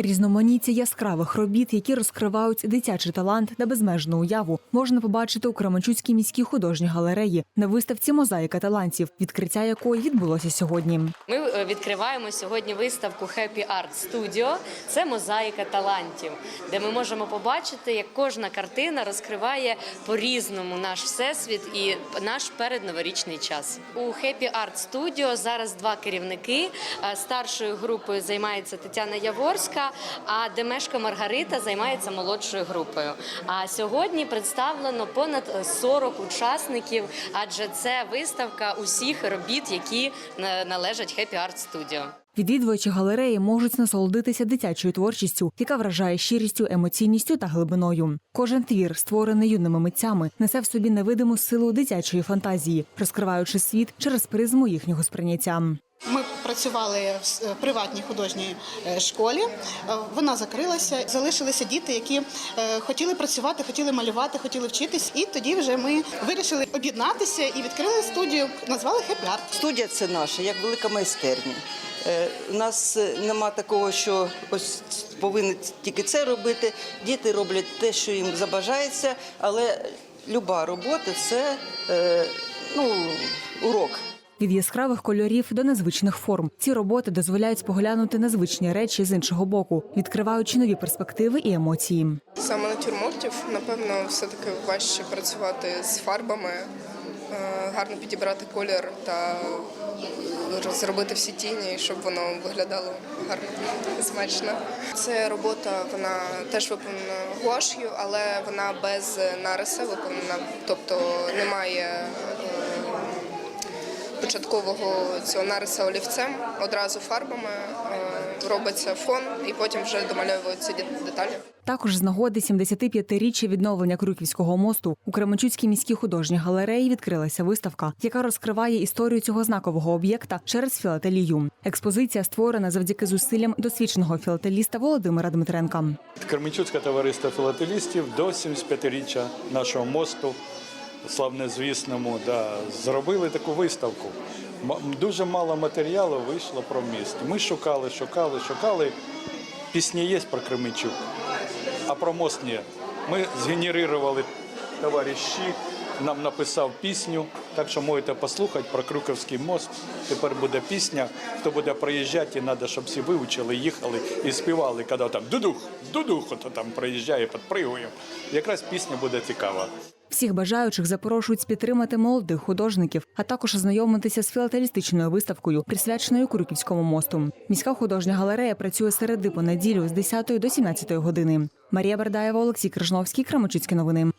Різноманіття яскравих робіт, які розкривають дитячий талант та безмежну уяву, можна побачити у Кременчуцькій міській художній галереї на виставці Мозаїка талантів, відкриття якої відбулося сьогодні. Ми е, відкриваємо сьогодні виставку Happy Art Studio. Це мозаїка талантів, де ми можемо побачити, як кожна картина розкриває по-різному наш всесвіт і наш передноворічний час. У Happy Art Studio зараз два керівники. Е, Старшою групою займається Тетяна Яворська, а Демешка Маргарита займається молодшою групою. А сьогодні представлено понад 40 учасників, адже це виставка усіх робіт, які е, належать Happy Art Studio. Відвідувачі галереї можуть насолодитися дитячою творчістю, яка вражає щирістю, емоційністю та глибиною. Кожен твір, створений юними митцями, несе в собі невидиму силу дитячої фантазії, розкриваючи світ через призму їхнього сприйняття. Ми працювали в е, приватній художній е, школі. Е, Вона закрилася. Залишилися діти, які хотіли працювати, хотіли малювати, хотіли вчитись. І тоді вже ми вирішили об'єднатися і відкрили студію. Назвали Art. Студія це наша, як велика майстерня. У нас нема такого, що ось повинні тільки це робити. Діти роблять те, що їм забажається, але люба робота це ну, урок. Від яскравих кольорів до незвичних форм ці роботи дозволяють споглянути незвичні речі з іншого боку, відкриваючи нові перспективи і емоції. Саме натюрмортів, напевно, все-таки важче працювати з фарбами, е, гарно підібрати колір та зробити всі тіні, щоб воно виглядало гарно смачно. Це робота, вона теж виконана гуаш'ю, але вона без нариса виконана, тобто немає початкового цього нариса олівцем, одразу фарбами е, робиться фон і потім вже домальовуються деталі. Також з нагоди 75-річчя відновлення Крюківського мосту у Кременчуцькій міській художній галереї відкрилася виставка, яка розкриває історію цього знакового об'єкта через філателію. Експозиція створена завдяки зусиллям досвідченого філателіста Володимира Дмитренка. Кременчуцьке товариство філателістів до 75-річчя нашого мосту, славнозвісному, да, зробили таку виставку. Дуже мало матеріалу вийшло про міст. Ми шукали, шукали, шукали. Пісні є про Кременчук, а про мост ні. Ми згенерували товариші, нам написав пісню, так що можете послухати про Крюківський мост. Тепер буде пісня. Хто буде проїжджати, і треба, щоб всі вивчили, їхали і співали, коли там дудух, дудух, ото там проїжджає, підпригує. Якраз пісня буде цікава. Всіх бажаючих запрошують підтримати молодих художників, а також ознайомитися з філателістичною виставкою, присвяченою Крюківському мосту. Міська художня галерея працює середи по неділю з 10 до 17 години. Марія Бердаєва, Олексій Крижновський, Крамочицькі новини.